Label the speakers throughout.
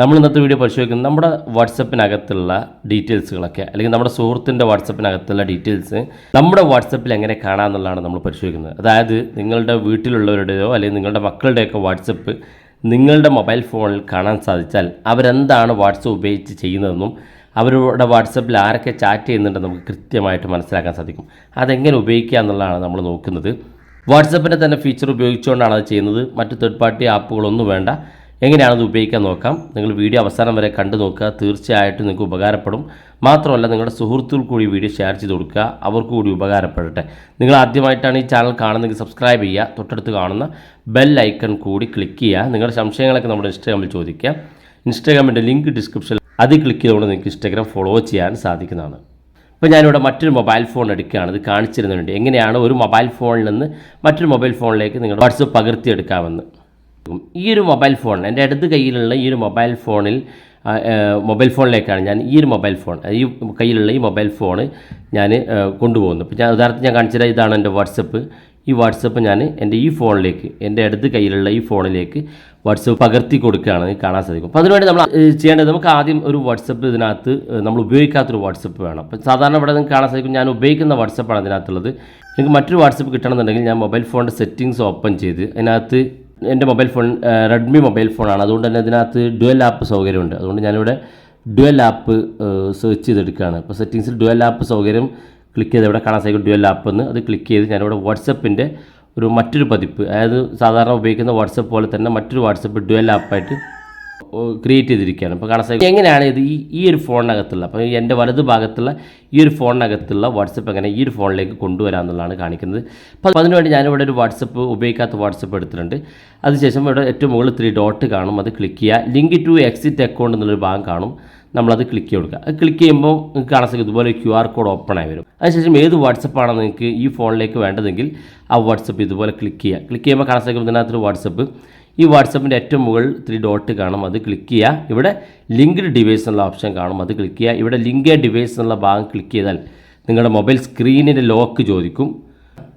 Speaker 1: നമ്മൾ ഇന്നത്തെ വീഡിയോ പരിശോധിക്കുന്നത് നമ്മുടെ വാട്സപ്പിനകത്തുള്ള ഡീറ്റെയിൽസുകളൊക്കെ അല്ലെങ്കിൽ നമ്മുടെ സുഹൃത്തിന്റെ വാട്സപ്പിനകത്തുള്ള ഡീറ്റെയിൽസ് നമ്മുടെ വാട്സപ്പിൽ എങ്ങനെ കാണാമെന്നുള്ളതാണ് നമ്മൾ പരിശോധിക്കുന്നത്. അതായത് നിങ്ങളുടെ വീട്ടിലുള്ളവരുടെയോ അല്ലെങ്കിൽ നിങ്ങളുടെ മക്കളുടെയൊക്കെ വാട്സപ്പ് നിങ്ങളുടെ മൊബൈൽ ഫോണിൽ കാണാൻ സാധിച്ചാൽ അവരെന്താണ് വാട്സപ്പ് ഉപയോഗിച്ച് ചെയ്യുന്നതെന്നും അവരുടെ വാട്സപ്പിൽ ആരൊക്കെ ചാറ്റ് ചെയ്യുന്നുണ്ടെന്ന് നമുക്ക് കൃത്യമായിട്ട് മനസ്സിലാക്കാൻ സാധിക്കും. അതെങ്ങനെ ഉപയോഗിക്കുക എന്നുള്ളതാണ് നമ്മൾ നോക്കുന്നത്. വാട്സപ്പിന്റെ തന്നെ ഫീച്ചർ ഉപയോഗിച്ചുകൊണ്ടാണ് അത് ചെയ്യുന്നത്. മറ്റ് തേർഡ് പാർട്ടി ആപ്പുകളൊന്നും വേണ്ട. എങ്ങനെയാണ് അത് ഉപയോഗിക്കാൻ നോക്കാം. നിങ്ങൾ വീഡിയോ അവസാനം വരെ കണ്ടു നോക്കുക. തീർച്ചയായിട്ടും നിങ്ങൾക്ക് ഉപകാരപ്പെടും. മാത്രമല്ല നിങ്ങളുടെ സുഹൃത്തുക്കൾ കൂടി വീഡിയോ ഷെയർ ചെയ്ത് കൊടുക്കുക. അവർക്ക് കൂടി ഉപകാരപ്പെടട്ടെ. നിങ്ങൾ ആദ്യമായിട്ടാണ് ഈ ചാനൽ കാണുന്നതെങ്കിൽ സബ്സ്ക്രൈബ് ചെയ്യുക. തൊട്ടടുത്ത് കാണുന്ന ബെൽ ഐക്കൺ കൂടി ക്ലിക്ക് ചെയ്യുക. നിങ്ങളുടെ സംശയങ്ങളൊക്കെ നമ്മുടെ ഇൻസ്റ്റാഗ്രാമിൽ ചോദിക്കുക ഇൻസ്റ്റാഗ്രാമിന്റെ ലിങ്ക് ഡിസ്ക്രിപ്ഷനിൽ അതിൽ ക്ലിക്ക് ചെയ്തുകൊണ്ട് നിങ്ങൾക്ക് ഇൻസ്റ്റാഗ്രാം ഫോളോ ചെയ്യാൻ സാധിക്കുന്നതാണ്. ഇപ്പോൾ ഞാനിവിടെ മറ്റൊരു മൊബൈൽ ഫോൺ എടുക്കുകയാണ്. ഇത് കാണിച്ചിരുന്നുണ്ട് എങ്ങനെയാണ് ഒരു മൊബൈൽ ഫോണിൽ നിന്ന് മറ്റൊരു മൊബൈൽ ഫോണിലേക്ക് നിങ്ങൾ വാട്സപ്പ് പകർത്തിയെടുക്കാമെന്ന് ഈ ഒരു മൊബൈൽ ഫോൺ എന്റെ അടുത്ത് കയ്യിലുള്ള ഈ ഒരു മൊബൈൽ ഫോണിൽ മൊബൈൽ ഫോണിലേക്കാണ് ഞാൻ ഈ ഒരു മൊബൈൽ ഫോൺ ഈ കയ്യിലുള്ള ഈ മൊബൈൽ ഫോൺ ഞാൻ കൊണ്ടുപോകുന്നു ഇപ്പോൾ ഞാൻ ഉദാഹരണത്തിന് ഞാൻ കാണിച്ചത് ഇതാണ് എന്റെ വാട്സപ്പ്. ഈ വാട്സപ്പ് ഞാൻ എന്റെ ഈ ഫോണിലേക്ക് എന്റെ അടുത്ത് കയ്യിലുള്ള ഈ ഫോണിലേക്ക് വാട്സപ്പ് പകർത്തി കൊടുക്കുകയാണ്. കാണാൻ സാധിക്കും. അപ്പോൾ അതിനുവേണ്ടി നമ്മൾ ചെയ്യേണ്ടത് നമുക്ക് ആദ്യം ഒരു വാട്സപ്പ് ഇതിനകത്ത് നമ്മൾ ഉപയോഗിക്കാത്തൊരു വാട്സപ്പ് വേണം. അപ്പോൾ സാധാരണ ഇവിടെ നിങ്ങൾക്ക് കാണാൻ സാധിക്കും ഞാൻ ഉപയോഗിക്കുന്ന വാട്സപ്പാണ് ഇതിനകത്തുള്ളത്. എനിക്ക് മറ്റൊരു വാട്സപ്പ് കിട്ടണമെന്നുണ്ടെങ്കിൽ ഞാൻ മൊബൈൽ ഫോണിന്റെ സെറ്റിങ്സ് ഓപ്പൺ ചെയ്ത് അതിനകത്ത് എന്റെ മൊബൈൽ ഫോൺ റെഡ്മി മൊബൈൽ ഫോണാണ്. അതുകൊണ്ട് തന്നെ ഇതിനകത്ത് ഡുവൽ ആപ്പ് സൗകര്യമുണ്ട്. അതുകൊണ്ട് ഞാനിവിടെ ഡുവൽ ആപ്പ് സെർച്ച് ചെയ്തെടുക്കുകയാണ്. അപ്പോൾ സെറ്റിങ്സിൽ ഡുവൽ ആപ്പ് സൗകര്യം ക്ലിക്ക് ചെയ്ത് ഇവിടെ കാണാൻ സാധിക്കും ഡുവൽ ആപ്പ് എന്ന്. അത് ക്ലിക്ക് ചെയ്ത് ഞാനിവിടെ വാട്സപ്പിന്റെ ഒരു മറ്റൊരു പതിപ്പ് അതായത് സാധാരണ ഉപയോഗിക്കുന്ന വാട്സപ്പ് പോലെ തന്നെ മറ്റൊരു വാട്സപ്പ് ഡുവൽ ആപ്പായിട്ട് ക്രിയേറ്റ് ചെയ്തിരിക്കുകയാണ്. ഇപ്പോൾ കാണാൻ സാധിക്കും. എങ്ങനെയാണ് ഇത് ഈ ഈ ഒരു ഫോണിനകത്തുള്ള അപ്പോൾ എന്റെ വലത് ഭാഗത്തുള്ള ഈ ഒരു ഫോണിനകത്തുള്ള വാട്സപ്പ് എങ്ങനെ ഈ ഒരു ഫോണിലേക്ക് കൊണ്ടുവരാമെന്നുള്ളതാണ് കാണിക്കുന്നത്. അപ്പോൾ അതിനുവേണ്ടി ഞാനിവിടെ ഒരു വാട്സപ്പ് ഉപയോഗിക്കാത്ത വാട്സപ്പ് എടുത്തിട്ടുണ്ട്. അതിനുശേഷം ഇവിടെ ഏറ്റവും മുകളിൽ ത്രീ ഡോട്ട് കാണും. അത് ക്ലിക്ക് ചെയ്യുക. ലിങ്ക് ടു എക്സിറ്റ് അക്കൗണ്ട് എന്നുള്ളൊരു ഭാഗം കാണും. നമ്മളത് ക്ലിക്ക് കൊടുക്കുക. അത് ക്ലിക്ക് ചെയ്യുമ്പോൾ നിങ്ങൾക്ക് കാണാൻ സാധിക്കും ഇതുപോലെ ക്യു ആർ കോഡ് ഓപ്പൺ ആയി വരും. അതിനുശേഷം ഏത് വാട്സപ്പാണ് നിങ്ങൾക്ക് ഈ ഫോണിലേക്ക് വേണ്ടതെങ്കിൽ ആ വാട്സപ്പ് ഇതുപോലെ ക്ലിക്ക് ചെയ്യുക. ക്ലിക്ക് ചെയ്യുമ്പോൾ കാണാൻ സാധിക്കും ഇതിനകത്തൊരു വാട്സപ്പ്. ഈ വാട്സപ്പിന്റെ ഏറ്റവും മുകളിൽ ത്രീ ഡോട്ട് കാണും അത് ക്ലിക്ക് ചെയ്യുക. ഇവിടെ ലിങ്ക്ഡ് ഡിവൈസ് എന്നുള്ള ഓപ്ഷൻ കാണും അത് ക്ലിക്ക് ചെയ്യുക. ഇവിടെ ലിങ്ക് ഡിവൈസ് എന്നുള്ള ഭാഗം ക്ലിക്ക് ചെയ്താൽ നിങ്ങളുടെ മൊബൈൽ സ്ക്രീനിന്റെ ലോക്ക് ചോദിക്കും.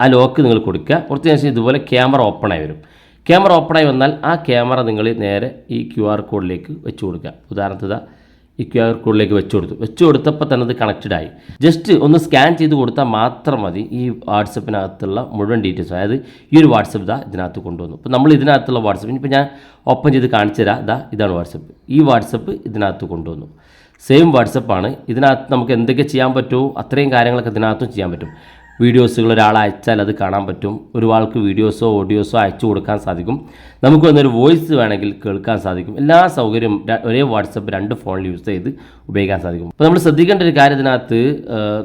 Speaker 1: ആ ലോക്ക് നിങ്ങൾ കൊടുക്കുക. കുറച്ച് ശേഷം ഇതുപോലെ ക്യാമറ ഓപ്പണായി വരും. ക്യാമറ ഓപ്പണായി വന്നാൽ ആ ക്യാമറ നിങ്ങൾ നേരെ ഈ ക്യു ആർ കോഡിലേക്ക് വെച്ച് കൊടുക്കുക. ഉദാഹരണത്തിന് ഈ ക്യു ആർ കോഡിലേക്ക് വെച്ചു കൊടുത്തു. വെച്ചു കൊടുത്തപ്പോൾ തന്നെ അത് കണക്റ്റഡ് ആയി. ജസ്റ്റ് ഒന്ന് സ്കാൻ ചെയ്ത് കൊടുത്താൽ മാത്രം മതി ഈ വാട്സപ്പിനകത്തുള്ള മുഴുവൻ ഡീറ്റെയിൽസ് അതായത് ഈ ഒരു വാട്സപ്പ് ഇതാ ഇതിനകത്ത് കൊണ്ടുവന്നു. അപ്പോൾ നമ്മൾ ഇതിനകത്തുള്ള വാട്സപ്പ് ഇപ്പോൾ ഞാൻ ഓപ്പൺ ചെയ്ത് കാണിച്ചു തരാം. ഇതാ ഇതാണ് വാട്സപ്പ്. ഈ വാട്സപ്പ് ഇതിനകത്ത് കൊണ്ടുവന്നു. സെയിം വാട്സപ്പാണ്. ഇതിനകത്ത് നമുക്ക് എന്തൊക്കെ ചെയ്യാൻ പറ്റുമോ അത്രയും കാര്യങ്ങളൊക്കെ ഇതിനകത്തും ചെയ്യാൻ പറ്റും. വീഡിയോസുകൾ ഒരാൾ അയച്ചാൽ അത് കാണാൻ പറ്റും. ഒരാൾക്ക് വീഡിയോസോ ഓഡിയോസോ അയച്ചു കൊടുക്കാൻ സാധിക്കും. നമുക്ക് വന്നൊരു വോയിസ് വേണമെങ്കിൽ കേൾക്കാൻ സാധിക്കും. എല്ലാ സൗകര്യവും ഒരേ വാട്സപ്പ് രണ്ട് ഫോണിൽ യൂസ് ചെയ്ത് ഉപയോഗിക്കാൻ സാധിക്കും. അപ്പോൾ നമ്മൾ ശ്രദ്ധിക്കേണ്ട ഒരു കാര്യം ഇതിനകത്ത്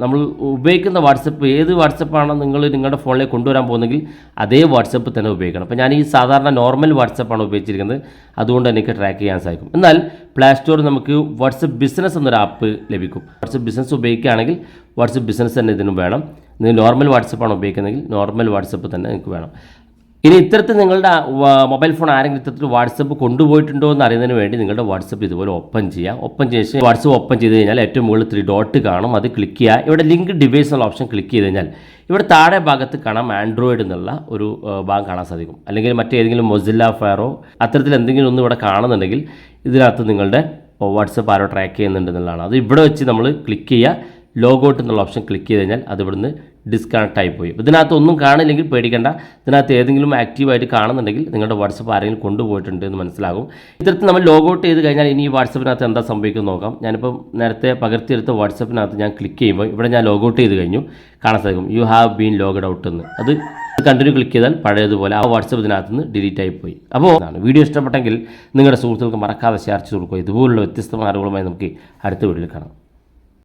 Speaker 1: നമ്മൾ ഉപയോഗിക്കുന്ന വാട്സപ്പ് ഏത് വാട്സപ്പാണോ നിങ്ങൾ നിങ്ങളുടെ ഫോണിലേക്ക് കൊണ്ടുവരാൻ പോകുന്നെങ്കിൽ അതേ വാട്സപ്പ് തന്നെ ഉപയോഗിക്കണം. അപ്പോൾ ഞാൻ ഈ സാധാരണ നോർമൽ വാട്സപ്പാണ് ഉപയോഗിച്ചിരിക്കുന്നത്. അതുകൊണ്ട് എനിക്ക് ട്രാക്ക് ചെയ്യാൻ സാധിക്കും. എന്നാൽ പ്ലേ സ്റ്റോറിൽ നമുക്ക് വാട്സപ്പ് ബിസിനസ് എന്നൊരു ആപ്പ് ലഭിക്കും. വാട്സപ്പ് ബിസിനസ് ഉപയോഗിക്കുകയാണെങ്കിൽ വാട്സപ്പ് ബിസിനസ് തന്നെ ഇതിനും വേണം. നിങ്ങൾ നോർമൽ വാട്സപ്പാണ് ഉപയോഗിക്കുന്നതെങ്കിൽ നോർമൽ വാട്സപ്പ് തന്നെ നിങ്ങൾക്ക് വേണം. ഇനി ഇത്തരത്തിൽ നിങ്ങളുടെ മൊബൈൽ ഫോൺ ആരെങ്കിലും ഇത്തരത്തിൽ വാട്സപ്പ് കൊണ്ടുപോയിട്ടുണ്ടോ എന്ന് അറിയുന്നതിന് വേണ്ടി നിങ്ങളുടെ വാട്സപ്പ് ഇതുപോലെ ഓപ്പൺ ചെയ്യുക. ഓപ്പൺ ചെയ്ത് വാട്സപ്പ് ഓപ്പൺ ചെയ്ത് കഴിഞ്ഞാൽ ഏറ്റവും മുകളിൽ ത്രീ ഡോട്ട് കാണും. അത് ക്ലിക്ക് ചെയ്യുക. ഇവിടെ ലിങ്ക് ഡിവൈസ് എന്നുള്ള ഓപ്ഷൻ ക്ലിക്ക് ചെയ്ത് കഴിഞ്ഞാൽ ഇവിടെ താഴെ ഭാഗത്ത് കാണാം ആൻഡ്രോയിഡ് എന്നുള്ള ഒരു ഭാഗം കാണാൻ സാധിക്കും. അല്ലെങ്കിൽ മറ്റേതെങ്കിലും മൊസില്ല ഫയറോ അത്തരത്തിൽ എന്തെങ്കിലും ഒന്നും ഇവിടെ കാണുന്നുണ്ടെങ്കിൽ ഇതിനകത്ത് നിങ്ങളുടെ വാട്സപ്പ് ആരോ ട്രാക്ക് ചെയ്യുന്നുണ്ട് എന്നുള്ളതാണ്. അത് ഇവിടെ വെച്ച് നമ്മൾ ക്ലിക്ക് ചെയ്യുക. ലോഗൗട്ട് എന്നുള്ള ഓപ്ഷൻ ക്ലിക്ക് ചെയ്ത് കഴിഞ്ഞാൽ അത് ഇവിടുന്ന് ഡിസ്കണക്ട് ആയിപ്പോയി. പോയി ഇതിനകത്ത് ഒന്നും കാണില്ലെങ്കിൽ പേടിക്കേണ്ട. ഇതിനകത്ത് ഏതെങ്കിലും ആക്റ്റീവായിട്ട് കാണുന്നുണ്ടെങ്കിൽ നിങ്ങളുടെ വാട്സപ്പ് ആരെങ്കിലും കൊണ്ടുപോയിട്ടുണ്ട് എന്ന് മനസ്സിലാകും. ഇത്തരത്തിൽ നമ്മൾ ലോഗൗട്ട് ചെയ്ത് കഴിഞ്ഞാൽ ഇനി ഈ വാട്സപ്പിനകത്ത് എന്താ സംഭവിക്കുന്നത് നോക്കാം. ഞാനിപ്പോൾ നേരത്തെ പകർത്തിയെടുത്ത വാട്സപ്പിനകത്ത് ഞാൻ ക്ലിക്ക് ചെയ്യുമ്പോൾ ഇവിടെ ഞാൻ ലോഗൗട്ട് ചെയ്ത് കഴിഞ്ഞു. കാണാൻ സാധിക്കും. You have been logged out എന്ന്. അത് കണ്ടിന്യൂ ക്ലിക്ക് ചെയ്താൽ പഴയതുപോലെ ആ വാട്സപ്പ് ഇതിനകത്ത് നിന്ന് ഡിലീറ്റ് ആയിപ്പോയി. പോയി അപ്പോൾ വീഡിയോ ഇഷ്ടപ്പെട്ടെങ്കിൽ നിങ്ങളുടെ സുഹൃത്തുക്കൾക്ക് മറക്കാതെ ഷെയർ ചെയ്ത് കൊടുക്കുക. ഇതുപോലുള്ള വ്യത്യസ്തമായ അറിവുകളുമായി നമുക്ക് അടുത്ത വീഡിയോയിൽ കാണാം.